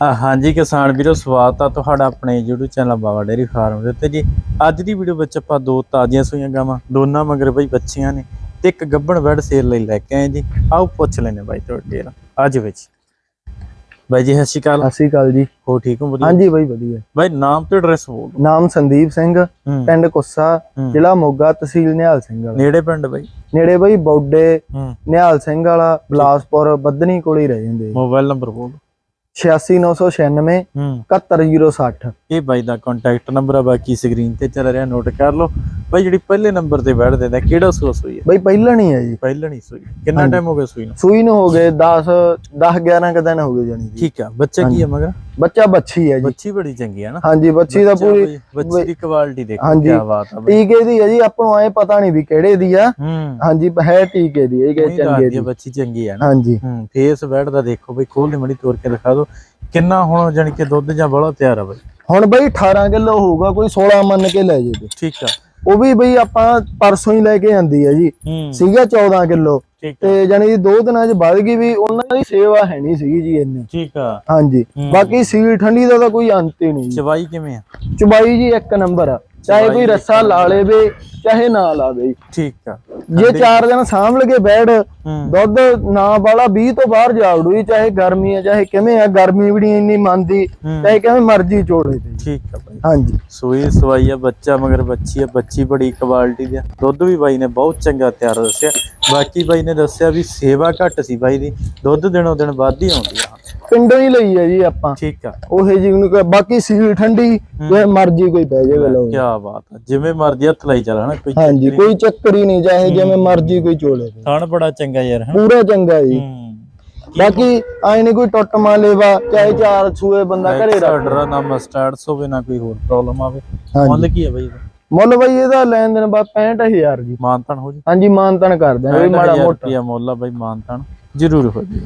ਹਾਂਜੀ ਕਿਸਾਨ ਵੀਰੋ ਸਵਾਗਤ ਆ ਤੁਹਾਡਾ ਆਪਣੇ YouTube channel Baba dairy farm ਦੇ ਉੱਤੇ ਜੀ। ਅੱਜ ਦੀ ਵੀਡੀਓ ਵਿੱਚ ਆਪਾਂ ਦੋ ਤਾਜ਼ੀਆਂ ਸੂਈਆਂ ਗਾਵਾਂ ਦੋਨਾਂ ਮਗਰ ਬਈ ਬੱਚੀਆਂ ਨੇ ਤੇ ਇੱਕ ਗੱਬਣ ਬੈਡ ਸੇਲ ਲਈ ਲੈ ਕੇ ਆਏ ਜੀ। ਆਓ ਪੁੱਛ ਲੈਨੇ ਬਾਈ ਤੁਹਾਡੇ ਨਾਲ ਅੱਜ ਵਿੱਚ। ਬਾਈ ਜੀ ਸਤਿ ਸ਼੍ਰੀ ਅਕਾਲ। ਸਤਿ ਸ਼੍ਰੀ ਅਕਾਲ ਜੀ। ਹੋ ਠੀਕ ਹੋ? ਵਧੀਆ? ਹਾਂਜੀ ਬਾਈ ਵਧੀਆ। ਬਾਈ ਨਾਮ ਤੇ ਐਡਰੈਸ ਬੋਲ। ਨਾਮ ਸੰਦੀਪ ਸਿੰਘ ਪਿੰਡ ਕੁੱਸਾ। ਜ਼ਿਲ੍ਹਾ ਮੋਗਾ ਤਹਿਸੀਲ ਨਿਹਾਲ ਸਿੰਘ ਵਾਲਾ। ਨੇੜੇ ਪਿੰਡ ਬਾਈ? ਨੇੜੇ ਬਾਈ ਬੌਡੇ ਨਿਹਾਲ ਸਿੰਘ ਵਾਲਾ ਬਲਾਸਪੁਰ ਬੱਦਨੀ ਕੋਲ ਹੀ ਰਹਿ ਜਾਂਦੇ ਮੋਬਾਈਲ ਨੰਬਰ ਬੋਲ 86996 ਹੂੰ। 71060 ਇਹ ਬਾਈ ਦਾ ਕੰਟੈਕਟ ਨੰਬਰ ਆ ਬਾਕੀ ਸਕਰੀਨ ਤੇ ਚੱਲ ਰਿਹਾ ਨੋਟ ਕਰ ਲਓ। ਬਾਈ ਜਿਹੜੀ ਪਹਿਲੇ ਨੰਬਰ ਤੇ ਬੈਠ ਦਿੰਦਾ ਕਿਹੜਾ ਸੂਸ ਹੋਈ ਹੈ ਬਾਈ ਪਹਿਲਾਂ ਨਹੀਂ ਹੈ ਜੀ। ਪਹਿਲਾਂ ਨਹੀਂ ਸੂਈ। ਕਿੰਨਾ। ਟਾਈਮ ਹੋ ਗਿਆ ਸੂਈ ਨੂੰ? ਸੂਈ ਨੂੰ ਹੋ ਗਏ 10 10 11 ਕ ਦਿਨ ਹੋ ਗਏ ਜਾਨੀ ਜੀ। ਠੀਕ ਆ ਬੱਚਾ ਕੀ ਹੈ ਮਗਰ? ਬੱਚਾ ਬੱਚੀ ਹੈ ਜੀ। ਬੱਚੀ ਬੜੀ ਚੰਗੀ ਹੈ ਨਾ। ਹਾਂਜੀ ਬੱਚੀ ਦਾ ਪੂਰੀ ਬੱਚੀ ਦੀ ਕੁਆਲਿਟੀ ਦੇਖੋ। ਕੀ ਬਾਤ ਆ ਬਈ। ਟੀਕੇ ਦੀ ਹੈ ਜੀ ਆਪਾਂ ਨੂੰ ਐ ਪਤਾ ਨਹੀਂ ਵੀ ਕਿਹੜੇ ਦੀ ਆ। ਹੂੰ। ਹਾਂਜੀ ਹੈ ਟੀਕੇ ਦੀ ਇਹ ਕਿ ਚੰਗੇ ਦੀ। ਆ, ਬੱਚੀ ਚੰਗੀ ਹੈ ਨਾ। ਹਾਂਜੀ। ਹੂੰ ਫੇਸ ਬੈਡ ਦਾ ਦੇਖੋ ਬਈ ਖੋਲ ਦੇ ਮੜੀ ਤੋੜ ਕੇ ਦਿਖਾ ਦਿਓ। ਕਿੰਨਾ ਹੁਣ ਜਾਣੀ ਕਿ ਦੁੱਧ ਜਾਂ ਬੜਾ ਤਿਆਰ ਆ ਬਈ? ਹੁਣ ਬਈ 18 ਕਿਲੋ ਹੋਊਗਾ ਕੋਈ 16 ਮੰਨ ਕੇ ਲੈ ਜੇ। ਠੀਕ ਆ। ਉਹ ਵੀ ਬਈ ਆਪਾਂ ਪਰਸੋਂ ਹੀ ਲੈ ਕੇ ਆਂਦੀ ਹੈ ਜੀ। ਹੂੰ। ਸੀਗਾ 14 ਕਿਲੋ। ਆ ਤੇ ਜਾਨੀ ਕਿ ਦੋ ਦਿਨਾਂ ਚ ਵੱਧ ਗਈ ਵੀ ਉਹਨਾਂ ਦੀ ਸੇਵਾ ਹੈ ਨਹੀਂ ਸੀਗੀ ਜੀ ਇੰਨੀ। ਠੀਕ ਆ। ਹਾਂਜੀ। ਬਾਕੀ ਸੀਲ ਠੰਡੀ ਦਾ ਤਾਂ ਕੋਈ ਅੰਤ ਹੀ ਨਹੀਂ ਜੀ। ਚਵਾਈ ਕਿਵੇਂ ਆ? ਚੁਬਾਈ ਜੀ ਇੱਕ ਨੰਬਰ ਆ। ਚਾਹੇ ਕੋਈ ਰੱਸਾ ਲਾ ਲੇਵੇ ਚਾਹੇ ਨਾ ਲਾਵੇ ਠੀਕ ਆ। ਜੇ ਚਾਰ ਦਿਨ ਸਾਂਭ ਲਗੇ ਹੂੰ। ਦੁੱਧ ਨਾ ਵਾਲਾ 20 ਤੋਂ ਬਾਹਰ ਜਾ ਵੜੂ ਜੀ ਚਾਹੇ ਗਰਮੀ ਆ ਚਾਹੇ ਕਿਵੇਂ ਆ ਗਰਮੀ ਵੀ ਨਹੀਂ ਇੰਨੀ ਮੰਨਦੀ ਹੂੰ। ਚਾਹੇ ਕਿਵੇਂ ਮਰਜ਼ੀ ਤੇ ਜੀ। ਠੀਕ ਆ ਬਾਈ। ਹਾਂਜੀ। ਸੂਈ ਸਵਾਈ ਆ ਬੱਚਾ ਮਗਰ ਬੱਚੀ ਆ ਬੱਚੀ ਬੜੀ ਕੁਆਲਿਟੀ ਦੀ ਆ। ਦੁੱਧ ਵੀ ਬਾਈ ਨੇ ਬਹੁਤ ਚੰਗਾ ਤਿਆਰ ਦੱਸਿਆ। ਬਾਕੀ ਬਾਈ ਨੇ ਦੱਸਿਆ ਵੀ ਸੇਵਾ ਘੱਟ ਸੀ ਬਾਈ ਦੀ। ਦੁੱਧ ਦਿਨੋਂ ਦਿਨ ਵੱਧਦੀ ਆਉਂਦੀ ਆ। ਪਿੰਡੋਂ ਹੀ ਲਈ ਹੈ ਜੀ ਆਪਾਂ। ਠੀਕ ਆ। ਉਹੇ ਜੀ ਨੂੰ ਬਾਕੀ ਸੀਲ ਠੰਡੀ ਜੇ ਮਰਜ਼ੀ ਕੋਈ ਬਹਿ ਜਾਵੇ ਲਓ ਕੀ ਬਾਤ ਆ। ਜਿਵੇਂ ਮਰਜ਼ੀ ਹੱਥ ਲਾਈ ਚੱਲ ਹਨਾ ਕੋਈ ਹਾਂਜੀ ਕੋਈ ਚੱਕਰ ਹੀ ਨਹੀਂ ਚਾਹੇ ਜਿਵੇਂ ਮਰਜ਼ੀ ਕੋਈ ਚੋਲੇ। ਥਣ ਬੜਾ ਚੰਗਾ ਯਾਰ ਹਨਾ। ਪੂਰਾ ਚੰਗਾ ਜੀ। ਹੂੰ। ਬਾਕੀ ਆਏ ਨਹੀਂ ਕੋਈ ਟੁੱਟ ਮਾ ਲੇਵਾ ਚਾਹੇ ਚਾਰ ਸੂਏ ਬੰਦਾ ਘਰੇ ਰੱਖ। ਆਰਡਰ ਨਾ ਮਸਟਰਡ ਹੋਵੇ ਨਾ ਕੋਈ ਹੋਰ ਪ੍ਰੋਬਲਮ ਆਵੇ। ਮੁੱਲ ਕੀ ਆ ਬਾਈ ਇਹਦਾ? ਮੁੱਲ ਬਈ ਇਹਦਾ ਲੈਣ ਦੇਣ ਬਾ 65000 ਜੀ। ਮਾਨਤਨ ਹੋ ਜੀ। ਹਾਂਜੀ ਮਾਨਤਨ ਕਰ ਦਿਆਂਗੇ ਵੀ ਮਾੜਾ ਮੋਟਾ। ਮੁੱਲ ਆ ਬਾਈ ਮਾਨਤਨ। ਜ਼ਰੂਰ ਹੋ ਜੀ।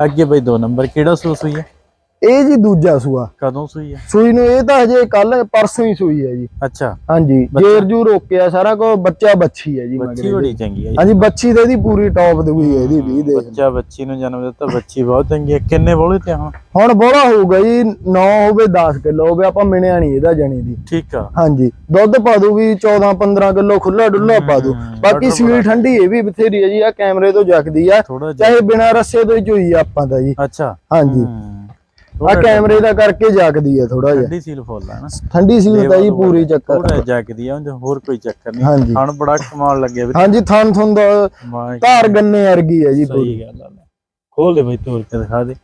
ਅੱਗੇ ਬਾਈ ਦੋ ਨੰਬਰ ਕਿਹੜਾ ਸੂਸ ਹੋਈ ਹੈ ਇਹ ਜੀ ਦੂਜਾ ਸੂਆ। ਕਦੋਂ ਸੂਈ ਹੈ? ਸੂਈ ਨੂੰ ਇਹ ਤਾਂ ਹਜੇ ਕੱਲ ਪਰਸੋਂ ਹੀ ਸੂਈ ਹੈ ਜੀ। ਅੱਛਾ। ਹਾਂਜੀ ਜੇਰ ਜੂ ਰੋਕਿਆ ਸਾਰਾ ਕੋ ਬੱਚਾ ਬੱਚੀ ਹੈ ਜੀ ਬੱਚੀ ਬੜੀ ਚੰਗੀ ਹੈ। ਹਾਂਜੀ ਬੱਚੀ ਤੇ ਇਹਦੀ ਪੂਰੀ ਟੌਪ ਦੀ ਹੋਈ ਹੈ ਇਹਦੀ ਵੀ ਦੇ। ਬੱਚਾ ਬੱਚੀ ਨੂੰ ਜਨਮ ਦਿੱਤਾ ਬੱਚੀ ਬਹੁਤ ਚੰਗੀ ਹੈ। ਕਿੰਨੇ ਬੋਲੇ ਤੇ ਹੁਣ? ਹੁਣ ਬੋਲਾ ਹੋਊਗਾ ਜੀ 9 ਹੋਵੇ 10 ਕਿਲੋ ਹੋਵੇ ਆਪਾਂ ਮਿਣਿਆ ਨਹੀਂ ਇਹਦਾ ਜਣੀ ਦੀ। ਠੀਕ ਆ। ਹਾਂਜੀ ਦੁੱਧ ਪਾ ਦੂ ਵੀ 14 15 ਕਿਲੋ ਖੁੱਲਾ ਡੁੱਲਾ ਪਾ ਦੂ ਬਾਕੀ ਸੀਲ ਠੰਡੀ ਇਹ ਵੀ ਬਥੇਰੀ ਹੈ ਜੀ ਆ ਕੈਮਰੇ ਤੋਂ ਜਗਦੀ ਆ। ਚਾਹੇ ਬਿਨਾ ਰੱਸੇ ਤੋਂ ਹੀ ਚੋਈ ਆਪਾਂ ਦਾ ਜੀ। ਅੱਛਾ। ਹਾਂਜੀ। ਆ ਕੈਮਰੇ ਦਾ ਕਰਕੇ ਜਗਦੀ ਆ ਥੋੜਾ ਜਿਹਾ। ਠੰਡੀ ਸੀਲ ਫੁੱਲ ਹੈ ਨਾ। ਠੰਡੀ ਸੀਲ ਤਾਂ ਜੀ ਪੂਰੀ ਚੱਕਰ। ਥੋੜਾ ਜਗਦੀ ਆ ਉਂਝ ਹੋਰ ਕੋਈ ਚੱਕਰ ਨਹੀਂ। ਹਣ ਬੜਾ ਕਮਾਲ ਲੱਗਿਆ ਵੀ। ਹਾਂਜੀ ਥਣ ਥੁਣ ਦਾ ਧਾਰ ਗੰਨੇ ਵਰਗੀ ਹੈ ਜੀ ਪੂਰੀ। ਆ। ਖੋਲ ਦੇ ਬਈ ਤੋੜ ਕੇ ਦਿਖਾ ਦੇ।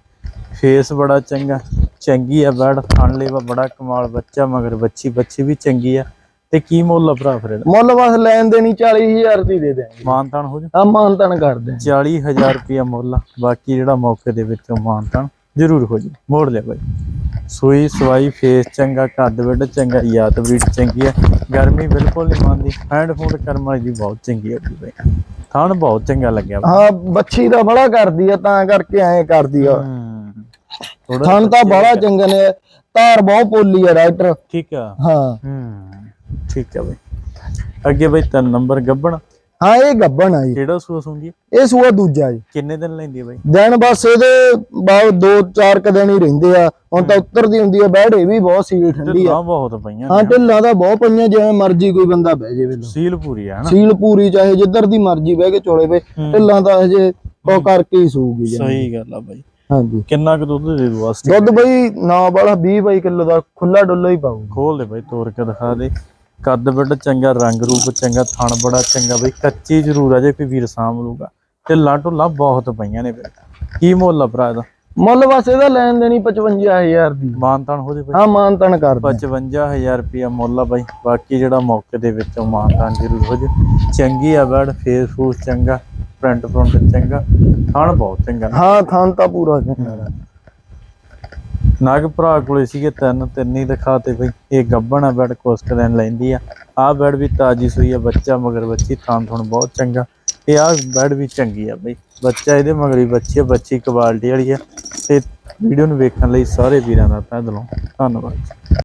ਫੇਸ ਬੜਾ ਚੰਗਾ ਚੰਗੀ ਆ ਬੈਡ। ਥਣ ਲੇਵਾ ਬੜਾ ਕਮਾਲ ਬੱਚਾ ਮਗਰ ਬੱਚੀ ਬੱਚੀ ਵੀ ਚੰਗੀ ਆ। ਤੇ ਕੀ ਮੁੱਲ ਆ ਭਰਾ ਫਿਰ ਮੁੱਲ ਬਸ ਲੈਣ ਦੇਣੀ 40000 ਦੀ ਦੇ ਦਿਆਂਗੇ। ਮਾਨਤਾਨ ਹੋ ਜਾ ਆ ਮਾਨਤਨ ਕਰਦੇ ਆਂ। 40000 ਰੁਪਇਆ ਮੁੱਲ ਆ। ਬਾਕੀ ਜਿਹੜਾ ਮੌਕੇ ਦੇ ਵਿੱਚੋਂ ਮਾਨਤਾਨ। ਜ਼ਰੂਰ ਹੋ ਜੀ ਮੋੜ ਲਿਆ ਬਾਈ ਸੂਈ ਸਵਾਈ ਫੇਸ ਚੰਗਾ ਕੱਦ ਵਿੱਡ ਚੰਗਾ ਯਾਦ ਬਰੀਡ ਚੰਗੀ ਆ ਗਰਮੀ ਬਿਲਕੁਲ ਨਹੀਂ ਮੰਨਦੀ ਹੈਂਡ ਫੂਡ ਕਰਮ ਵਾਲੀ ਦੀ ਬਹੁਤ ਚੰਗੀ ਜੀ ਬਾਈ ਥਣ ਬਹੁਤ ਚੰਗਾ ਲੱਗਿਆ। ਹਾਂ ਬੱਚੀ ਦਾ ਬੜਾ ਕਰਦੀ ਆ ਤਾਂ ਕਰਕੇ ਐਂ ਕਰਦੀ ਆ। ਹੂੰ। ਥਣ ਤਾਂ ਬੜਾ ਚੰਗੇ ਨੇ ਧਾਰ ਬਹੁਤ ਪੋਲੀ ਆ ਰਾਈਟਰ। ਠੀਕ ਆ। ਹਾਂ। ਹੂੰ ਠੀਕ ਆ ਬਈ ਅੱਗੇ ਬਈ ਤਿੰਨ ਨੰਬਰ ਗੱਬਣ। ਹਾਂ ਇਹ ਗੱਬਣ ਆ ਜੀ। ਕਿਹੜਾ ਹੁੰਦੀ ਹੈ? ਇਹ ਸੂਆ ਦੂਜਾ ਜੀ। ਕਿੰਨੇ ਦਿਨ ਲੈਂਦੀ ਹੈ ਬਈ? ਦਿਨ ਬਸ ਇਹਦੇ ਬਾਅਦ ਦੋ ਚਾਰ ਕ ਦਿਨ ਹੀ ਰਹਿੰਦੇ ਆ। ਹੁਣ ਤਾਂ ਉੱਤਰਦੀ ਹੁੰਦੀ ਆ ਬੈੜ ਇਹ ਵੀ ਬਹੁਤ ਸੀਲ ਠੰਡੀ ਆ। ਬਹੁਤ ਪਈਆਂ ਹਾਂ ਢਿੱਲਾਂ ਦਾ ਬਹੁਤ ਪਈਆਂ ਜਿਵੇਂ ਮਰਜ਼ੀ ਕੋਈ ਬੰਦਾ ਬਹਿ ਜਾਵੇ ਲੋ ਸੀਲ ਪੂਰੀ ਆ ਹਨਾ? ਸੀਲ ਪੂਰੀ ਚਾਹੇ ਜਿੱਧਰ ਦੀ ਮਰਜ਼ੀ ਬਹਿ ਕੇ ਚੋਲੇ ਵੇ। ਢਿੱਲਾਂ ਤਾਂ ਹਜੇ ਉਹ ਕਰਕੇ ਹੀ ਸੂਗੀ ਜੀ। ਸਹੀ ਗੱਲ ਆ ਬਾਈ। ਹਾਂਜੀ। ਕਿੰਨਾ ਕੁ ਦੁੱਧ ਦੇ ਦੂ ਵਾਸਤੇ? ਦੁੱਧ ਬਈ ਨਾ ਵਾਲਾ 20 ਬਾਈ ਕਿਲੋ ਦਾ ਖੁੱਲਾ ਡੁੱਲਾ ਹੀ ਪਾਊ ਖੋਲ ਦੇ ਬਈ ਤੋੜ ਕੇ ਦਿਖਾ ਦੇ। ਕੱਦ ਬਿੱਡ ਚੰਗਾ ਰੰਗ ਰੂਪ ਚੰਗਾ ਥਣ ਬੜਾ ਚੰਗਾ ਬਈ ਕੱਚੀ ਜ਼ਰੂਰ ਆ ਜੇ ਕੋਈ ਵੀਰ ਸਾਂਭ ਲੂਗਾ ਢਿੱਲਾਂ ਢੁੱਲਾਂ ਬਹੁਤ ਪਈਆਂ ਨੇ ਬਈ ਕੀ ਮੁੱਲ ਆ ਭਰਾ ਇਹਦਾ? ਮੁੱਲ ਬਸ ਇਹਦਾ ਲੈਣ ਦੇਣੀ 55000 ਦੀ। ਮਾਨਤਾਨ ਹੋ ਜੇ ਬਈ। ਹਾਂ ਮਾਨ ਤਨ ਕਰ ਦੇ 55000 ਰੁਪਇਆ ਮੁੱਲ ਆ ਬਾਈ। ਬਾਕੀ ਜਿਹੜਾ ਮੌਕੇ ਦੇ ਵਿੱਚੋਂ ਮਾਨਤਾਨ ਜ਼ਰੂਰ ਹੋ ਜੇ। ਚੰਗੀ ਆ ਬੈਡ ਫੇਸ ਫੂਸ ਚੰਗਾ ਪ੍ਰਿੰਟ ਪ੍ਰਿੰਟ ਚੰਗਾ ਥਣ ਬਹੁਤ ਚੰਗਾ। ਹਾਂ ਥਾਂ ਤਾਂ ਪੂਰਾ ਚੰਗਾ। ਨਾਗ ਭਰਾ ਕੋਲੇ ਸੀਗੇ ਤਿੰਨ ਤਿੰਨ ਹੀ ਦਿਖਾਤੇ ਬਈ ਇਹ ਗੱਬਣ ਆ ਬੈਡ ਕੋਸਕ ਦਿਨ ਲੈਂਦੀ ਆ। ਆਹ ਬੈਡ ਵੀ ਤਾਜੀ ਸੂਈ ਆ ਬੱਚਾ, ਮਗਰ ਬੱਚੀ ਥਾਂ ਥਣ ਬਹੁਤ ਚੰਗਾ। ਇਹ ਆਹ ਬੈਡ ਵੀ ਚੰਗੀ ਆ ਬਈ। ਬੱਚਾ ਇਹਦੇ ਮਗਰੀ ਬੱਚੀ ਆ, ਬੱਚੀ ਕੁਆਲਿਟੀ ਵਾਲੀ ਆ। ਤੇ ਵੀਡੀਓ ਨੂੰ ਵੇਖਣ ਲਈ ਸਾਰੇ ਵੀਰਾਂ ਦਾ ਤਹਿ ਦਿਲੋਂ ਧੰਨਵਾਦ।